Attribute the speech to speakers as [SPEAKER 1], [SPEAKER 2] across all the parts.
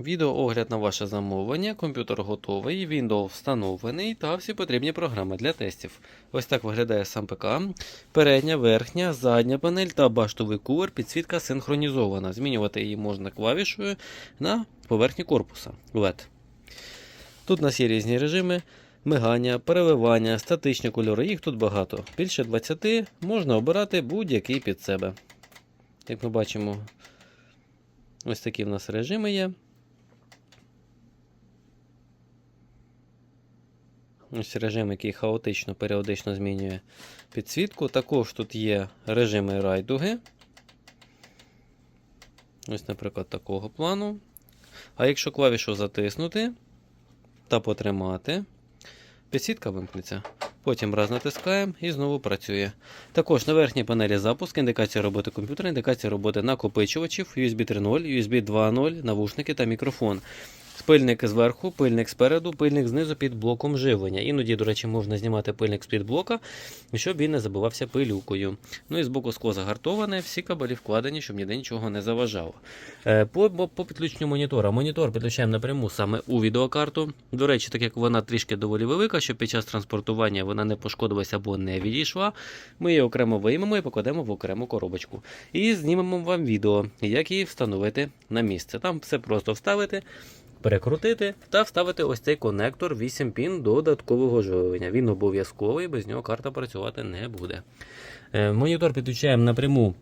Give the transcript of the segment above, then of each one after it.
[SPEAKER 1] Відеоогляд на ваше замовлення, комп'ютер готовий, Windows встановлений та всі потрібні програми для тестів. Ось так виглядає сам ПК. Передня, верхня, задня панель та баштовий кулер, підсвітка синхронізована. Змінювати її можна клавішою на поверхні корпуса LED. Тут у нас є різні режими. Мигання, переливання, статичні кольори, їх тут багато. Більше 20 можна обирати будь-який під себе. Як ми бачимо, ось такі в нас режими є. Ось режим, який хаотично періодично змінює підсвітку. Також тут є режими райдуги. Ось, наприклад, такого плану. А якщо клавішу затиснути та потримати, підсвітка вимкнеться. Потім раз натискаємо і знову працює. Також на верхній панелі запуск, індикація роботи комп'ютера, індикація роботи накопичувачів, USB 3.0, USB 2.0, навушники та мікрофон. Пильник зверху, пильник спереду, пильник знизу під блоком живлення. Іноді, до речі, можна знімати пильник з-під блока, щоб він не забивався пилюкою. Ну і з боку скло загартоване, всі кабелі вкладені, щоб ніде нічого не заважало. Е, По, по, по підключенню монітора. Монітор підключаємо напряму саме у відеокарту. До речі, так як вона трішки доволі велика, щоб під час транспортування вона не пошкодилася або не відійшла, ми її окремо виймемо і покладемо в окрему коробочку. І знімемо вам відео, як її встановити на місце. Там все просто вставити перекрутити та вставити ось цей конектор 8 пін додаткового живлення. Він обов'язковий, без нього карта працювати не буде. Е, Монітор підключаємо напряму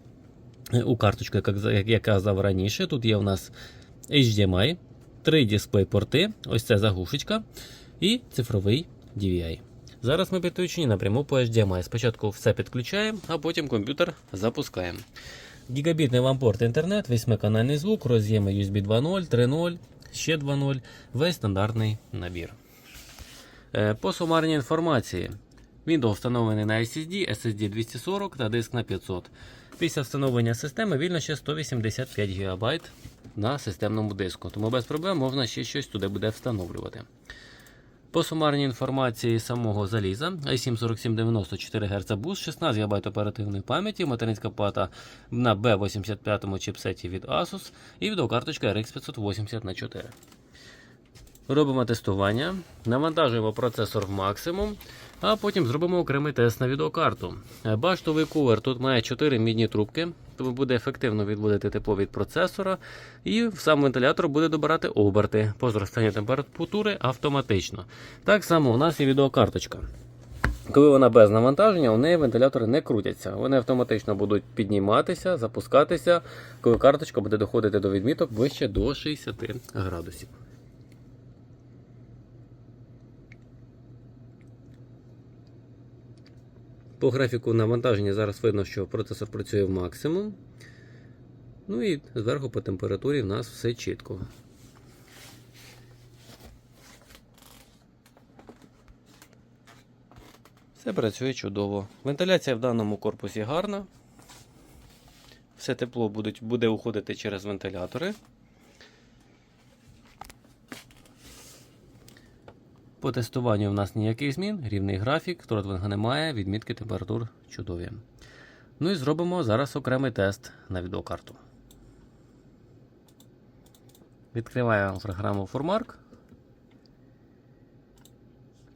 [SPEAKER 1] е, у карточку, як, я казав раніше. Тут є у нас HDMI, три дисплей-порти, ось це заглушечка і цифровий DVI. Зараз ми підключені напряму по HDMI. Спочатку все підключаємо, а потім комп'ютер запускаємо. Гігабітний лампорт інтернет, 8-канальний звук, роз'єми USB 2.0, 3.0, ще 2.0, весь стандартний набір. Е, По сумарній інформації. Windows встановлений на SSD, SSD 240 та диск на 500. Після встановлення системи вільно ще 185 ГБ на системному диску, тому без проблем можна ще щось туди буде встановлювати. По сумарній інформації самого заліза i7 4794 Гц бус, 16 ГБ оперативної пам'яті, материнська плата на B85 чіпсеті від Asus і відеокарточка RX 580 на 4 Робимо тестування, навантажуємо процесор в максимум, а потім зробимо окремий тест на відеокарту. Баштовий кулер тут має 4 мідні трубки, тому буде ефективно відводити тепло від процесора, і сам вентилятор буде добирати оберти по зростанню температури автоматично. Так само у нас і відеокарточка. Коли вона без навантаження, у неї вентилятори не крутяться. Вони автоматично будуть підніматися, запускатися, коли карточка буде доходити до відміток вище до 60 градусів. По графіку навантаження зараз видно, що процесор працює в максимум. Ну і зверху по температурі в нас все чітко. Все працює чудово. Вентиляція в даному корпусі гарна. Все тепло будуть, буде уходити через вентилятори. По тестуванню в нас ніяких змін, рівний графік, тротвинга немає, відмітки температур чудові. Ну і зробимо зараз окремий тест на відеокарту. Відкриваємо програму Formark.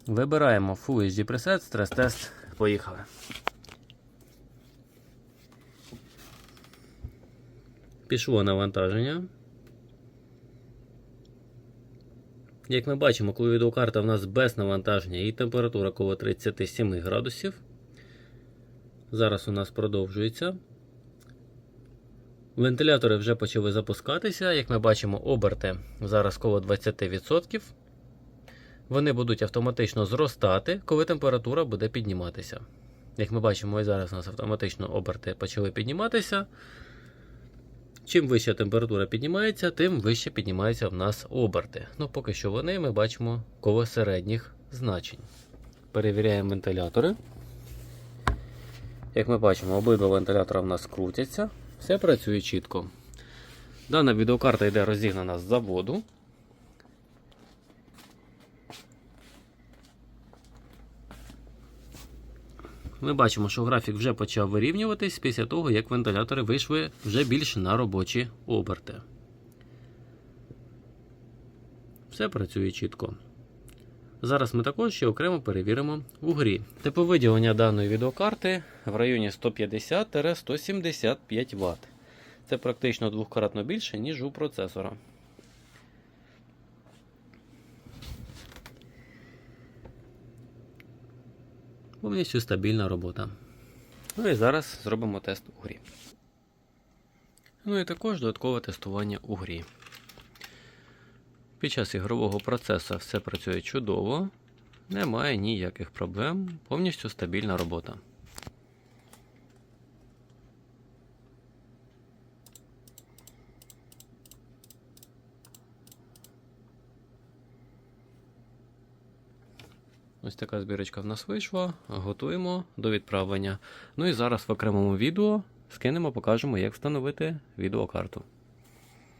[SPEAKER 1] Вибираємо Full HD Preset, стрес-тест. Поїхали. Пішло навантаження. Як ми бачимо, коли відеокарта в нас без навантаження і температура коло 37 градусів. Зараз у нас продовжується. Вентилятори вже почали запускатися. Як ми бачимо, оберти зараз коло 20%. Вони будуть автоматично зростати, коли температура буде підніматися. Як ми бачимо, і зараз у нас автоматично оберти почали підніматися. Чим вища температура піднімається, тим вище піднімаються в нас оберти. Ну, поки що вони ми бачимо коло середніх значень. Перевіряємо вентилятори. Як ми бачимо, обидва вентилятора в нас крутяться. Все працює чітко. Дана відеокарта йде розігнана з заводу. Ми бачимо, що графік вже почав вирівнюватись після того, як вентилятори вийшли вже більш на робочі оберти. Все працює чітко. Зараз ми також ще окремо перевіримо у грі. Типу виділення даної відеокарти в районі 150-175 Вт. Це практично двократно більше, ніж у процесора. Повністю стабільна робота. Ну і зараз зробимо тест у грі. Ну і також додаткове тестування у грі. Під час ігрового процесу все працює чудово, немає ніяких проблем, повністю стабільна робота. Ось така збірочка в нас вийшла. Готуємо до відправлення. Ну і зараз в окремому відео скинемо, покажемо, як встановити відеокарту.